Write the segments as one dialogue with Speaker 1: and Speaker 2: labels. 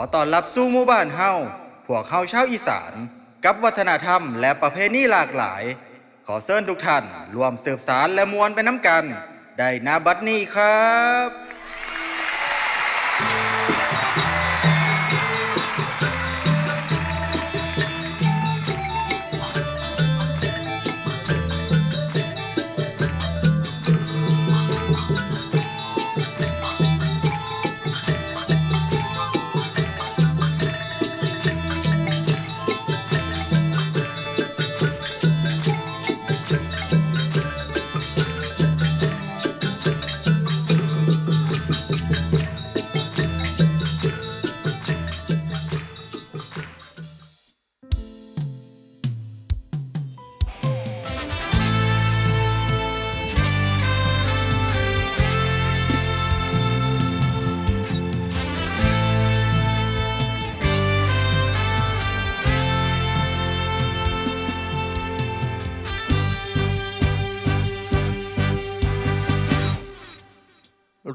Speaker 1: อต้อนรับสู่หมู่บ้านเฮาพวกเฮาชาวอีสาน กับวัฒนธรรมและประเพณีหลากหลาย ขอเชิญทุกท่านรวมสืบสารและมวลไปน้ำกัน ได้นาบัดนี้ครับ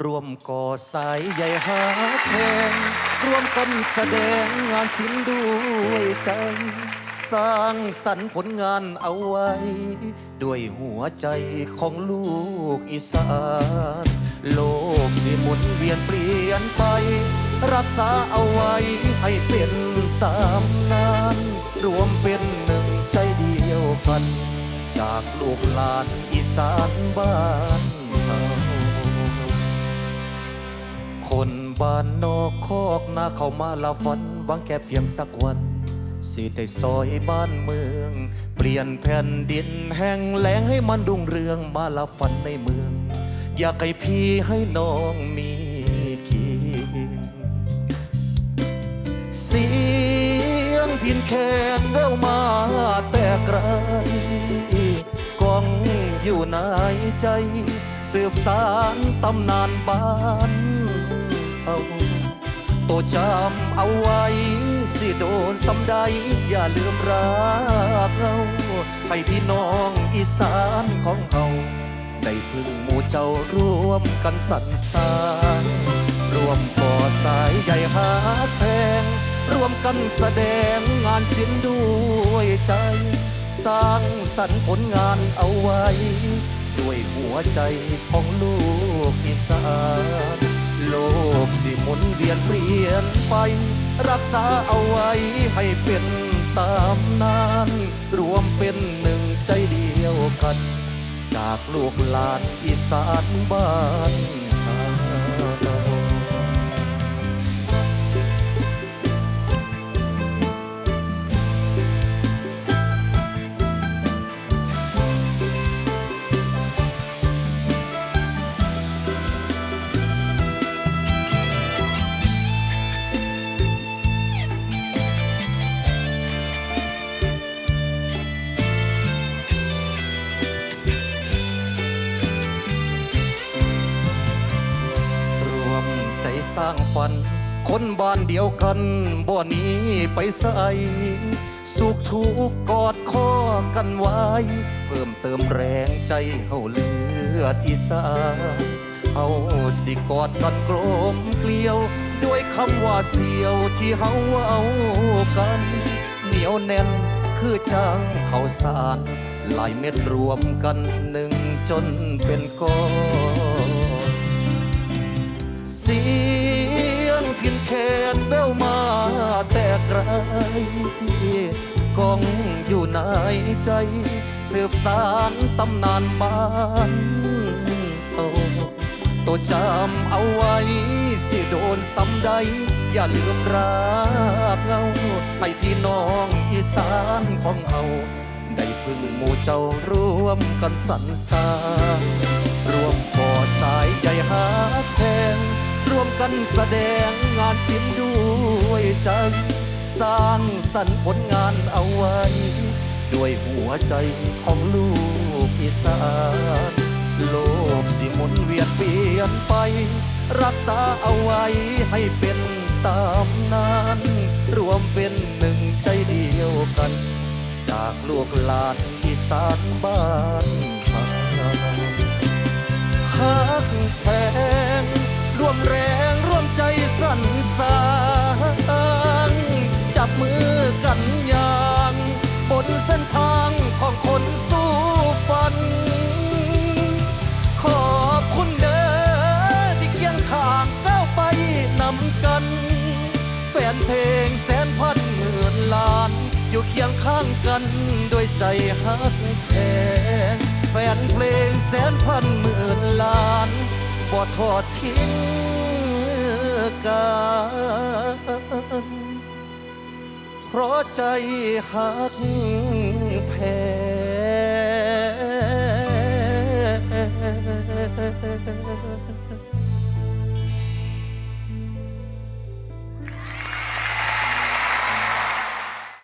Speaker 2: รวมก่อสายใหญ่หาแทงรวมกันแสดงงานศิลป์ด้วยใจ สร้างสรรค์ผลงานเอาไว้ ด้วยหัวใจของลูกอีสาน โลกสิหมุนเวียนเปลี่ยนไป รักษาเอาไว้ให้เป็นตามนั้นรวมเป็นหนึ่งใจเดียวกัน จากลูกหลานอีสานบ้าน คนบ้านนอกคอกนาเข้ามาลาฝันหวังแค่เพียงสักวัน สิได้ซอยบ้านเมือง เปลี่ยนแผ่นดินแห่งแหลงให้มันรุ่งเรืองมาลาฝันในเมือง อยากให้พี่ให้น้องมีกินเสียงพินแคนแววมาแต่ไกลกองอยู่ในใจ สืบสารตำนานบ้าน เอาโตจำเอาไว้ สิโดนสำใด อย่าลืมรักเราให้พี่น้องอีสานของเฮาได้พึ่งหมู่เจ้าร่วมกันสรรสร้างรวมก่อสายใหญ่หาแพงรวมกันแสดงงานศิลป์ด้วยใจ สร้างสรรค์ผลงานเอาไว้ ด้วยหัวใจของลูกอีสาน โลกสิหมุนเวียนเปลี่ยนไป รักษาเอาไว้ให้เป็นตามนั้นรวมเป็นหนึ่งใจเดียวกัน จากลูกหลานอีสานบ้าน สร้างฝัน คนบ้านเดียวกันบ่หนีไปใส่สุขทุกกอดข้อกันไว้ เพิ่มเติมแรงใจเฮาเลือดอีสานเฮาสิกอดกันกลมเกลียว ด้วยคำว่าเสียวที่เฮาเอากัน เหนียวแน่นคือจังเขาสารหลายเม็ดรวมกันหนึ่งจนเป็นก้อน ยงพินแคนแววมาแต่ไกลกองอยู่ในใจ สืบสารตำนานบ้านโตโตจำเอาไว้ สิโดนซ้ำใด อย่าลืมรักเงาให้พี่น้องอีสานของเฮาได้พึ่งหมู่เจ้าร่วมกันสรรสร้างรวมก่อสายใหญ่หาแทง กันแสดงงานศิลป์ด้วยใจ สร้างสรรค์ผลงานเอาไว้ ด้วยหัวใจของลูกอีสานโลกสิหมุนเวียนเปลี่ยนไป รักษาเอาไว้ให้เป็นตามนั้นรวมเป็นหนึ่งใจเดียวกัน จากลูกหลานอีสานบ้านเฮาฮัก นเพลงแสนพันหมื่นล้าน อยู่เคียงข้างกันด้วยใจฮักแท้แฟนเพลงแสนพันหมื่นล้านบ่ทอดทิ้งกันเพราะใจฮัก